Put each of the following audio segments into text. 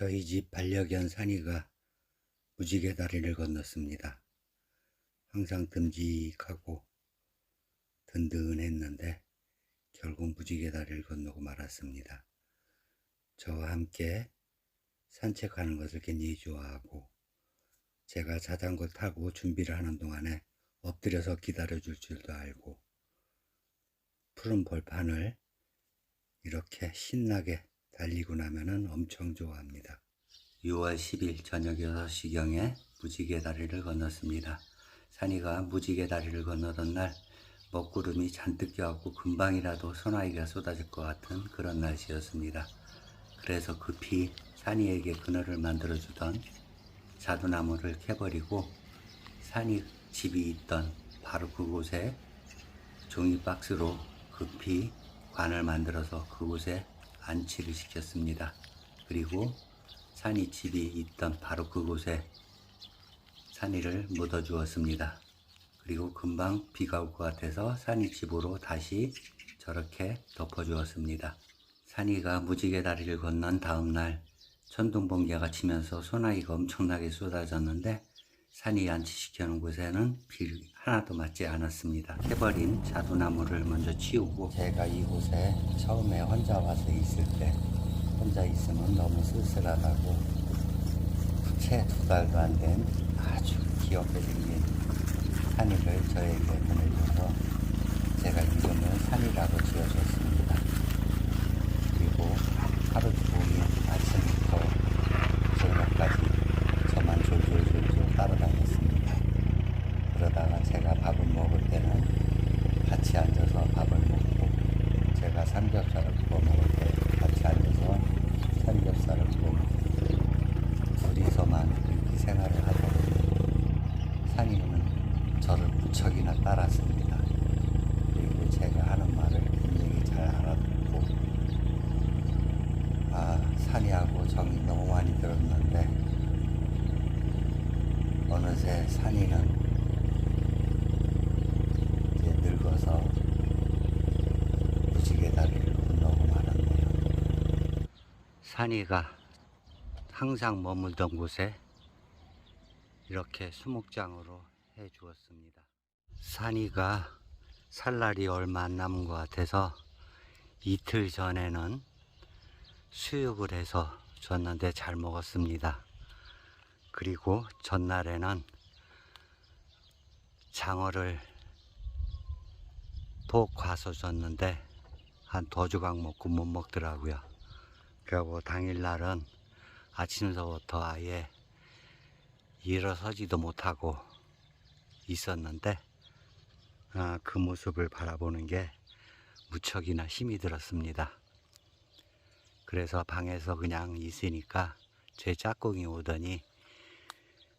저희 집 반려견 산이가 무지개 다리를 건넜습니다. 항상 듬직하고 든든했는데 결국 무지개 다리를 건너고 말았습니다. 저와 함께 산책하는 것을 굉장히 좋아하고 제가 자전거 타고 준비를 하는 동안에 엎드려서 기다려줄 줄도 알고 푸른 벌판을 이렇게 신나게 달리고 나면은 엄청 좋아합니다. 6월 10일 저녁 6시경에 무지개 다리를 건넜습니다. 산이가 무지개 다리를 건너던 날 먹구름이 잔뜩 껴갖고 금방이라도 소나기가 쏟아질 것 같은 그런 날씨였습니다. 그래서 급히 산이에게 그늘을 만들어주던 자두나무를 캐버리고 산이 집이 있던 바로 그곳에 종이박스로 급히 관을 만들어서 그곳에 안치를 시켰습니다. 그리고 산이 집이 있던 바로 그곳에 산이를 묻어 주었습니다. 그리고 금방 비가 올 것 같아서 산이 집으로 다시 저렇게 덮어 주었습니다. 산이가 무지개 다리를 건넌 다음 날 천둥 번개가 치면서 소나기가 엄청나게 쏟아졌는데 산이 안치시켜 놓은 곳에는 비 하나도 맞지 않았습니다. 해버린 자두나무를 먼저 치우고 제가 이곳에 처음에 혼자 와서 있을 때 혼자 있으면 너무 쓸쓸하다고 채 두 달도 안 된 아주 귀엽게 생긴 산이를 저에게 보내줘서 제가 이름을 산이라고 지어줬습니다. 그리고 하루 종일 아침부터 저녁까지 저만 졸졸졸졸 따라다녔습니다. 그러다가 제가 밥을 먹을 때는 같이 앉아서 밥을 먹고 제가 삼겹살을 구워 먹을 때 같이 앉아서 삼겹살을 구워 먹고 둘이서만 이렇게 생활을 하거든요. 산이는 저를 무척이나 따랐습니다. 그리고 제가 하는 말을 굉장히 잘 알아듣고 아 산이하고 정이 너무 많이 들었는데 어느새 산이는 늙어서 무지개 다리를 건너고 말았네요. 산이가 항상 머물던 곳에 이렇게 수목장으로 해 주었습니다. 산이가 살 날이 얼마 안 남은 것 같아서 이틀 전에는 수육을 해서 줬는데 잘 먹었습니다. 그리고 전날에는 장어를 톡 과서 줬는데 한 두 조각 먹고 못 먹더라고요. 그리고 당일날은 아침서부터 아예 일어서지도 못하고 있었는데 아, 그 모습을 바라보는 게 무척이나 힘이 들었습니다. 그래서 방에서 그냥 있으니까 제 짝꿍이 오더니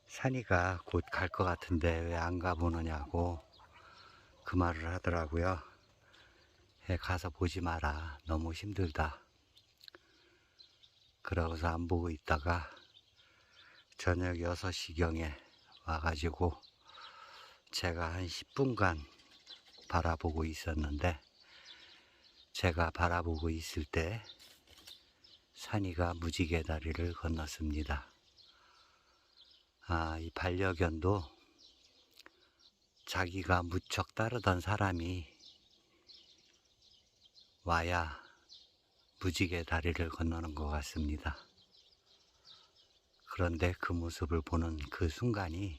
산이가 곧 갈 것 같은데 왜 안 가보느냐고 그 말을 하더라고요. 해 가서 보지 마라. 너무 힘들다. 그러고서 안 보고 있다가 저녁 6시경에 와가지고 제가 한 10분간 바라보고 있었는데 제가 바라보고 있을 때 산이가 무지개 다리를 건넜습니다. 아, 이 반려견도 자기가 무척 따르던 사람이 와야 무지개 다리를 건너는 것 같습니다. 그런데 그 모습을 보는 그 순간이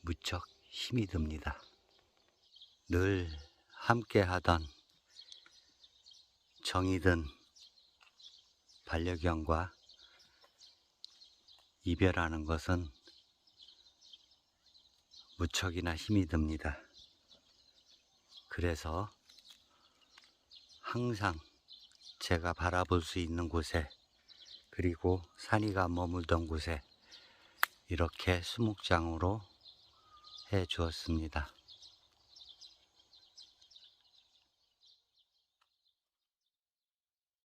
무척 힘이 듭니다. 늘 함께 하던 정이든 반려견과 이별하는 것은 무척이나 힘이 듭니다. 그래서 항상 제가 바라볼 수 있는 곳에 그리고 산이가 머물던 곳에 이렇게 수목장으로 해 주었습니다.